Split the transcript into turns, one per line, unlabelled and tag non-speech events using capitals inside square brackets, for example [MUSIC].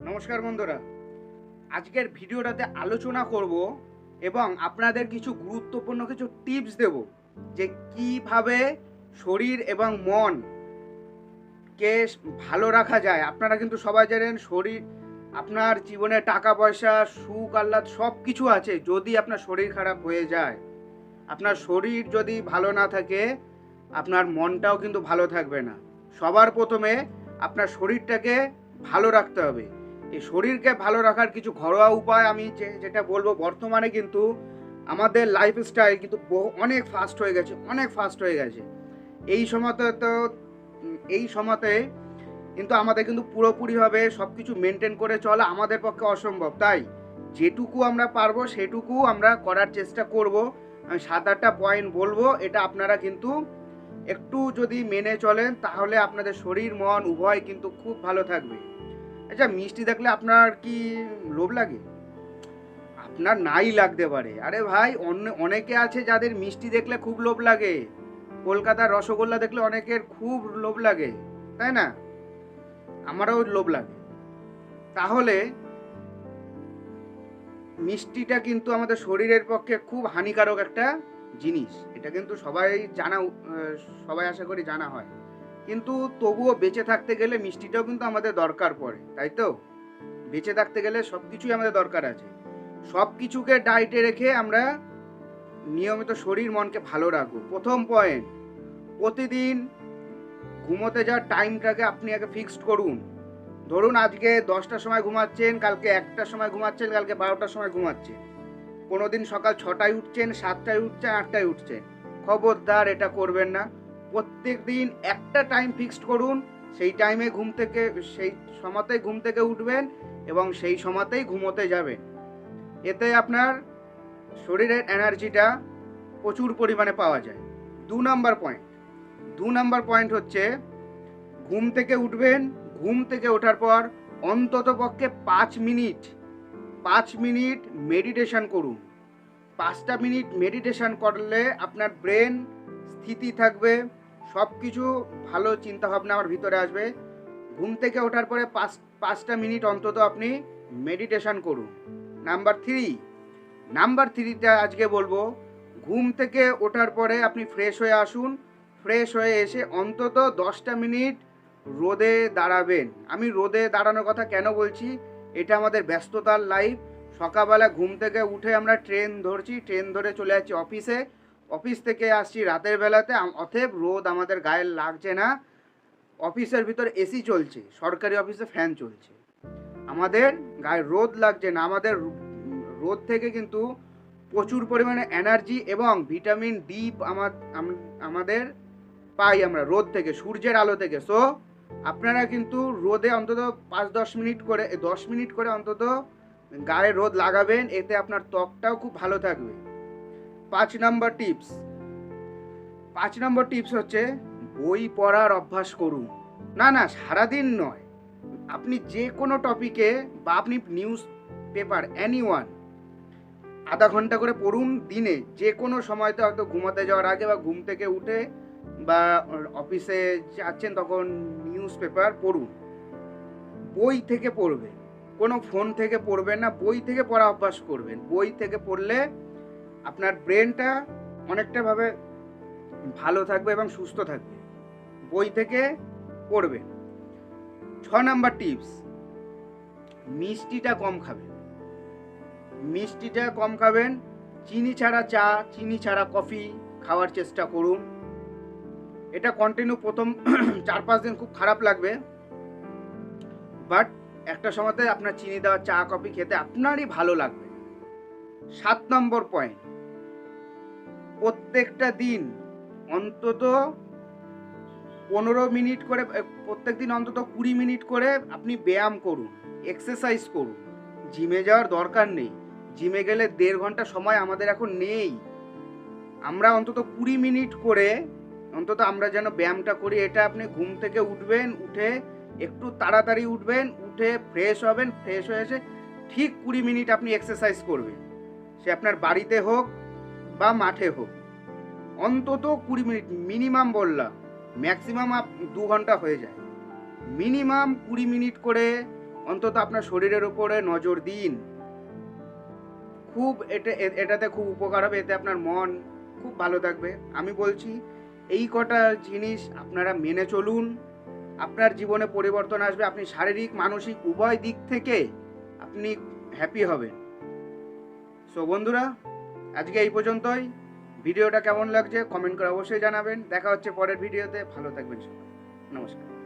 নমস্কার বন্ধুরা। আজকের ভিডিওটাতে আলোচনা করব এবং আপনাদের কিছু গুরুত্বপূর্ণ কিছু টিপস দেব যে কীভাবে শরীর এবং মন কে ভালো রাখা যায়। আপনারা কিন্তু সবাই জানেন শরীর, আপনার জীবনে টাকা পয়সা, সুখ, আহ্লাদ সব কিছু আছে যদি আপনার শরীর খারাপ হয়ে যায়। আপনার শরীর যদি ভালো না থাকে, আপনার মনটাও কিন্তু ভালো থাকবে না। সবার প্রথমে আপনার শরীরটাকে ভালো রাখতে হবে। এই শরীরকে ভালো রাখার কিছু ঘরোয়া উপায় আমি যে, যেটা বলব, বর্তমানে কিন্তু আমাদের লাইফস্টাইল কিন্তু অনেক ফাস্ট হয়ে গেছে, অনেক ফাস্ট হয়ে গেছে। এই সময়তে তো, এই সময়তে কিন্তু আমাদের কিন্তু পুরোপুরিভাবে সব কিছু মেনটেন করে চলা আমাদের পক্ষে অসম্ভব। তাই যেটুকু আমরা পারব, সেটুকু আমরা করার চেষ্টা করব। আমি সাত আটটা পয়েন্ট বলব, এটা আপনারা কিন্তু একটু যদি মেনে চলেন, তাহলে আপনাদের শরীর, মন, উভয় কিন্তু খুব ভালো থাকবে। আচ্ছা মিষ্টি দেখলে আপনার কি লোভ লাগে? আপনার নাই লাগতে পারে। আরে ভাই, অন্য, অনেকে আছে যাদের মিষ্টি দেখলে খুব লোভ লাগে। কলকাতার রসগোল্লা দেখলে অনেকের খুব লোভ লাগে, তাই না? আমারও লোভ লাগে। তাহলে মিষ্টিটা কিন্তু আমাদের শরীরের পক্ষে খুব হানিকারক একটা জিনিস। এটা কিন্তু সবাই জানা সবাই আশা করি জানা হয়। কিন্তু তবুও বেঁচে থাকতে গেলে মিষ্টিটাও কিন্তু আমাদের দরকার পড়ে, তাই তো? বেঁচে থাকতে গেলে সব কিছুই আমাদের দরকার আছে। সব কিছুকে ডায়েটে রেখে আমরা নিয়মিত শরীর মনকে ভালো রাখব। প্রথম পয়েন্ট প্রতিদিন ঘুমোতে যাওয়ার টাইমটাকে আপনি আগে ফিক্সড করুন। ধরুন আজকে দশটার সময় ঘুমাচ্ছেন, কালকে একটার সময় ঘুমাচ্ছেন, কালকে বারোটার সময় ঘুমাচ্ছেন। কোনো দিন সকাল ছটায় উঠছেন, সাতটায় উঠছেন, আটটায় উঠছেন। খবরদার, এটা করবেন না। প্রত্যেক দিন একটা টাইম ফিক্সড করুন, সেই টাইমে ঘুম থেকে, সেই সময়তেই ঘুম থেকে উঠবেন এবং সেই সময়তেই ঘুমোতে যাবেন। এতে আপনার শরীরের এনার্জিটা প্রচুর পরিমাণে পাওয়া যায়। দু নাম্বার পয়েন্ট দু নাম্বার পয়েন্ট হচ্ছে ঘুম থেকে উঠবেন, ঘুম থেকে ওঠার পর অন্তত পক্ষে পাঁচ মিনিট পাঁচ মিনিট মেডিটেশন করুন। পাঁচটা মিনিট মেডিটেশন করলে আপনার ব্রেন স্থিতি থাকবে সব কিছু ভালো চিন্তাভাবনা আমার ভিতরে আসবে। ঘুম থেকে ওঠার পরে পাঁচ, পাঁচটা মিনিট অন্তত আপনি মেডিটেশন করুন। নাম্বার থ্রি নাম্বার থ্রিটা আজকে বলব, ঘুম থেকে ওঠার পরে আপনি ফ্রেশ হয়ে আসুন ফ্রেশ হয়ে এসে অন্তত দশটা মিনিট রোদে দাঁড়াবেন। আমি রোদে দাঁড়ানোর কথা কেন বলছি? এটা আমাদের ব্যস্ততার লাইফ সকালবেলা ঘুম থেকে উঠে আমরা ট্রেন ধরছি ট্রেন ধরে চলে যাচ্ছি অফিসে অফিস থেকে আসছি রাতের বেলাতে অতএব রোদ আমাদের গায়ে লাগছে না। অফিসের ভিতর এসি চলছে, সরকারি অফিসে ফ্যান চলছে। আমাদের গায়ে রোদ লাগছে না, আমাদের রোদ থেকে কিন্তু প্রচুর পরিমাণে এনার্জি এবং ভিটামিন ডি আমাদের পাই আমরা রোদ থেকে, সূর্যের আলো থেকে। সো আপনারা কিন্তু রোদে অন্তত পাঁচ দশ মিনিট করে, দশ মিনিট করে অন্তত গায়ে রোদ লাগাবেন, এতে আপনার ত্বকটাও খুব ভালো থাকবে। পাঁচ নম্বর টিপস। পাঁচ নম্বর টিপস হচ্ছে, বই পড়ার অভ্যাস করুন। না না, সারাদিন নয়। আপনি যে কোনো টপিকে বা আপনি নিউজ পেপার, এনি ওয়ান, আধা ঘণ্টা করে পড়ুন দিনে। যে কোনো সময়তে হয়তো ঘুমাতে যাওয়ার আগে বা ঘুম থেকে উঠে বা অফিসে যাচ্ছেন তখন নিউজ পেপার পড়ুন। বই থেকে পড়বেন। কোনো ফোন থেকে পড়বেন না, বই থেকে পড়া অভ্যাস করবেন। বই থেকে পড়লে আপনার ব্রেনটা অনেকটাভাবে ভালো থাকবে এবং সুস্থ থাকবে। বই থেকে পড়বে ছ নাম্বার টিপস মিষ্টিটা কম খাবেন। মিষ্টিটা কম খাবেন, চিনি ছাড়া চা, চিনি ছাড়া কফি খাওয়ার চেষ্টা করুন। এটা কন্টিনিউ প্রথম [CLEARS THROAT] চার পাঁচ দিন খুব খারাপ লাগবে। বাট একটা সময়তে আপনার চিনি দেওয়া চা, কফি খেতে আপনারই ভালো লাগবে। সাত নম্বর পয়েন্ট প্রত্যেকটা দিন অন্তত পনেরো মিনিট করে প্রত্যেক দিন অন্তত কুড়ি মিনিট করে আপনি ব্যায়াম করুন এক্সারসাইজ করুন। জিমে যাওয়ার দরকার নেই। জিমে গেলে দেড় ঘণ্টা সময় আমাদের এখন নেই। আমরা অন্তত কুড়ি মিনিট করে অন্তত আমরা যেন ব্যায়ামটা করি, এটা আপনি ঘুম থেকে উঠবেন, উঠে একটু তাড়াতাড়ি উঠবেন, উঠে ফ্রেশ হবেন ফ্রেশ হয়ে এসে ঠিক কুড়ি মিনিট আপনি এক্সারসাইজ করবেন। সে আপনার বাড়িতে হোক বা মাঠে হোক। অন্তত কুড়ি মিনিট মিনিমাম বললাম ম্যাক্সিমাম আপ দু ঘণ্টা হয়ে যায়। মিনিমাম কুড়ি মিনিট করে অন্তত আপনার শরীরের উপরে নজর দিন। খুব এটা, এটাতে খুব উপকার হবে, এতে আপনার মন খুব ভালো থাকবে। আমি বলছি, এই কটা জিনিস আপনারা মেনে চলুন। আপনার জীবনে পরিবর্তন আসবে, আপনি শারীরিক, মানসিক উভয় দিক থেকে আপনি হ্যাপি হবেন। সো বন্ধুরা আজকে এই পর্যন্তই। ভিডিওটা কেমন লাগছে কমেন্ট করে অবশ্যই জানাবেন। দেখা হচ্ছে পরের ভিডিওতে। ভালো থাকবেন সবাই। নমস্কার।